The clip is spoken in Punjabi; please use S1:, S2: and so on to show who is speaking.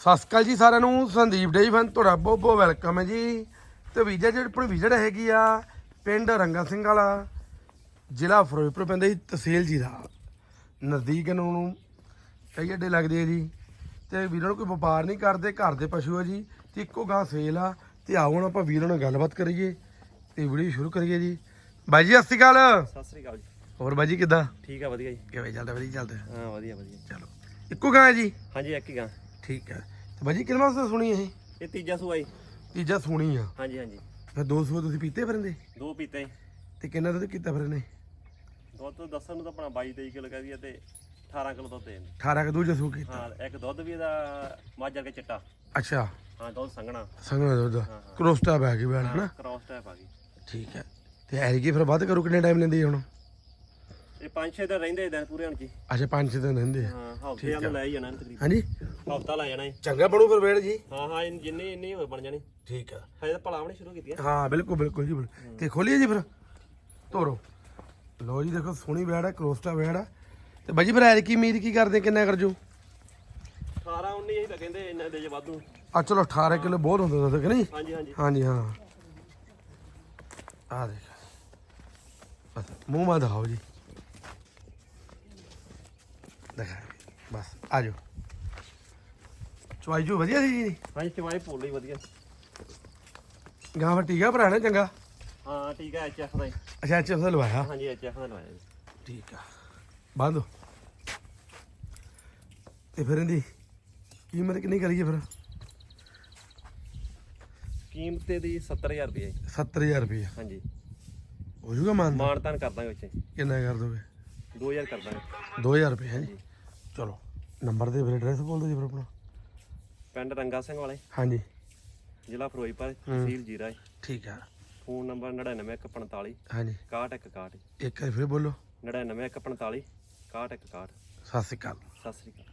S1: ਸਤਿ ਸ਼੍ਰੀ ਅਕਾਲ ਜੀ ਸਾਰਿਆਂ ਨੂੰ ਸੰਦੀਪ ਡੇ ਫਨ ਤੁਹਾਡਾ ਬਹੁਤ ਬਹੁਤ ਵੈਲਕਮ ਹੈ ਜੀ। ਤੇ ਵੀਜ਼ਾ ਜਿਹੜੀ ਆਪਣੀ ਵਿਜ਼ਿਟ ਹੈਗੀ ਆ ਪਿੰਡ ਰੰਗਾ ਸਿੰਘ ਵਾਲਾ ਜ਼ਿਲ੍ਹਾ ਫਿਰੋਜ਼ਪੁਰ ਪੈਂਦਾ ਜੀ ਤਹਿਸੀਲ ਜੀਰਾ ਨਜ਼ਦੀਕ ਇਹਨਾਂ ਨੂੰ। ਕਈ ਅੱਡੇ ਲੱਗਦੇ ਆ ਜੀ। ਤੇ ਵੀਰਾਂ ਨੂੰ ਕੋਈ ਵਪਾਰ ਨਹੀਂ ਕਰਦੇ ਘਰ ਦੇ ਪਸ਼ੂ ਆ ਜੀ। ਤੇ ਇੱਕੋ ਗਾਂ ਸੇਲ ਆ। ਤੇ ਆਓ ਹੁਣ ਆਪਾਂ ਵੀਰਾਂ ਨਾਲ ਗੱਲਬਾਤ ਕਰੀਏ ਤੇ ਵੀਡੀਓ ਸ਼ੁਰੂ ਕਰੀਏ ਜੀ। ਬਾਈ ਜੀ ਸਤਿ ਸ਼੍ਰੀ ਅਕਾਲ।
S2: ਸਤਿ ਸ੍ਰੀ ਅਕਾਲ ਜੀ।
S1: ਹੋਰ ਬਾਈ ਜੀ ਕਿੱਦਾਂ?
S2: ਠੀਕ ਆ ਵਧੀਆ ਜੀ।
S1: ਕਿਵੇਂ ਚੱਲਦਾ ਵਧੀਆ ਚੱਲਦਾ?
S2: ਹਾਂ ਵਧੀਆ ਵਧੀਆ।
S1: ਚਲੋ। ਇੱਕੋ ਗਾਂ ਹੈ ਜੀ?
S2: ਹਾਂਜੀ ਇੱਕ ਹੀ ਗਾਂ।
S1: ਠੀਕ ਹੈ। ਤੇ ਬਾਈ ਜੀ ਕਿੰਨਾ ਵਾਸਤੇ ਸੁਣੀ ਇਹ?
S2: ਇਹ ਤੀਜਾ ਸੂਆ ਜੀ।
S1: ਤੀਜਾ ਸੁਣੀ ਆ।
S2: ਹਾਂਜੀ ਹਾਂਜੀ।
S1: ਫਿਰ ਦੋ ਸੌ ਤੁਸੀਂ ਪੀਤੇ ਫਿਰਦੇ?
S2: ਦੋ ਪੀਤੇ।
S1: ਤੇ ਕਿੰਨਾ ਦੁੱਧ ਕੀਤਾ ਫਿਰ ਇਹਨੇ
S2: ਦੁੱਧ ਦੱਸਣ ਨੂੰ ਤਾਂ ਆਪਣਾ 22 23 ਕਿਲੋ ਕਹਿ ਦਈਏ ਤੇ 18 ਕਿਲੋ ਦੁੱਧ ਦੇ ਦਿੰਦੇ।
S1: ਅਠਾਰਾਂ ਕਿ ਦੂਜਾ ਸੂ ਕੀਤਾ।
S2: ਹਾਂ ਇੱਕ ਦੁੱਧ ਵੀ ਇਹਦਾ ਮਾਝਾ ਕੇ ਚਿੱਟਾ।
S1: ਅੱਛਾ।
S2: ਹਾਂ ਦੁੱਧ ਸੰਘਣਾ।
S1: ਸੰਗਣਾ ਦੁੱਧ। ਕਰੋਸਟਾ ਬੈ ਗਈ ਬੈਲ ਹਨਾ?
S2: ਕ੍ਰਾਸ ਟਾਈਪ ਆ ਗਈ।
S1: ਠੀਕ ਹੈ। ਤੇ ਐਰਗੀ ਫਿਰ ਵੱਧ ਕਰੂ ਕਿੰਨੇ ਟਾਈਮ ਲੈਂਦੀ ਹੁਣ?
S2: ਇਹ ਪੰਜ ਛੇ ਦਿਨ ਰਹਿੰਦੇ ਦਿਨ ਪੂਰੇ ਹੁਣ ਜੀ
S1: ਅੱਛਾ ਪੰਜ ਛੇ ਦਿਨ ਰਹਿੰਦੇ ਆ।
S2: ਹਾਂ ਹਫ਼ਤੇ ਨੂੰ ਲੈ ਹੀ ਜਾਣਾ ਇਹਨੂੰ ਤਕਰੀਬਨ।
S1: ਹਾਂਜੀ?
S2: ਹਫਤਾ ਲੈ ਜਾਣਾ ਜੀ
S1: ਚੰਗਾ ਬਣੂ ਫਿਰ ਵੇੜ ਜੀ।
S2: ਹਾਂ ਹਾਂ ਇਹ ਜਿੰਨੀ ਇੰਨੀ ਹੋਏ ਬਣ ਜਾਣੀ।
S1: ਠੀਕ ਆ।
S2: ਹਜੇ ਤਾਂ ਭਲਾ ਵੀ ਨੀ ਸ਼ੁਰੂ ਕੀਤੀ ਹੈ
S1: ਹਾਂ ਬਿਲਕੁਲ ਬਿਲਕੁਲ ਜੀ ਬਿਲਕੁਲ। ਤੇ ਖੋਲੀਏ ਜੀ ਫਿਰ। ਤੋਰੋ ਲੋ ਜੀ ਦੇਖੋ ਸੋਹਣੀ ਬੈੜ ਹੈ ਕਰੋਸਟਾ ਬੈੜ ਹੈ ਤੇ ਬਾਜੀ ਫਿਰ ਐਰਕੀ ਉਮੀਦ ਕੀ ਕਰਦੇ ਕਿੰਨਾ ਕਰ ਜੋ
S2: 18 19 ਇਹ ਤਾਂ ਕਹਿੰਦੇ ਇੰਨੇ ਦੇ ਜੇ ਵਾਧੂ।
S1: ਆ ਚਲੋ 18 ਕਿਲੋ ਬਹੁਤ ਹੁੰਦਾ ਦੁੱਧ ਕਿ ਨਹੀਂ?
S2: ਹਾਂਜੀ ਹਾਂਜੀ।
S1: ਹਾਂਜੀ ਹਾਂ। ਆ ਦੇਖ। ਬਸ ਮੂੰਹ ਮਾ ਦਿਖਾਓ ਜੀ। ਦਿਖਾ ਬਸ ਆ ਜਾਓ। ਚੁਆਈ ਜੋ ਵਧੀਆ ਸੀ ਜੀ?
S2: ਹਾਂਜੀ ਚਵਾਈ ਪੋਲ ਲਈ ਵਧੀਆ।
S1: ਗਾਂ ਫਿਰ ਟੀਕਾ ਭਰਾਣਾ ਚੰਗਾ?
S2: ਹਾਂ ਠੀਕ ਹੈ ਐਚਐਫ ਦਾ ਜੀ।
S1: ਅੱਛਾ ਅੱਛਾ ਉਸ ਲਵਾਇਆ?
S2: ਹਾਂਜੀ ਐਚਐਫ ਦਾ ਲਵਾਇਆ ਜੀ।
S1: ਠੀਕ ਆ। ਬੰਦ ਹੋ। ਤੇ ਫਿਰ ਇਹਦੀ ਕੀਮਤ ਕਿੰਨੀ ਕਰੀਏ ਫਿਰ?
S2: ਕੀਮਤ ਦੀ 70000 ਰੁਪਏ
S1: 70000 ਰੁਪਏ
S2: ਹਾਂਜੀ।
S1: ਹੋ ਜਾਊਗਾ ਮਾਨ
S2: ਮਾਨਤਾਨ ਕਰ ਦਾਂਗੇ ਉੱਚੇ।
S1: ਕਿੰਨਾ ਕਰ ਦੋਗੇ?
S2: 2000 ਕਰ ਦਾਂਗੇ।
S1: 2000 ਰੁਪਏ ਹੈ ਜੀ। ਚਲੋ ਨੰਬਰ ਦੇ ਫਿਰ ਐਡਰੈਸ ਬੋਲ ਦਿਓ ਜੀ ਫਿਰ ਆਪਣਾ।
S2: ਪਿੰਡ ਰੰਗਾ ਸਿੰਘ ਵਾਲੇ
S1: ਹਾਂਜੀ।
S2: ਜ਼ਿਲ੍ਹਾ ਫਿਰੋਜ਼ਪੁਰ ਤਹਿਸੀਲ ਜੀਰਾ।
S1: ਠੀਕ ਆ।
S2: ਫੋਨ ਨੰਬਰ 99145
S1: ਹਾਂਜੀ।
S2: 6161
S1: ਇੱਕ ਵਾਰ ਫਿਰ ਬੋਲੋ।
S2: 99145 6161
S1: ਸਤਿ ਸ਼੍ਰੀ ਅਕਾਲ।
S2: ਸਤਿ ਸ੍ਰੀ ਅਕਾਲ।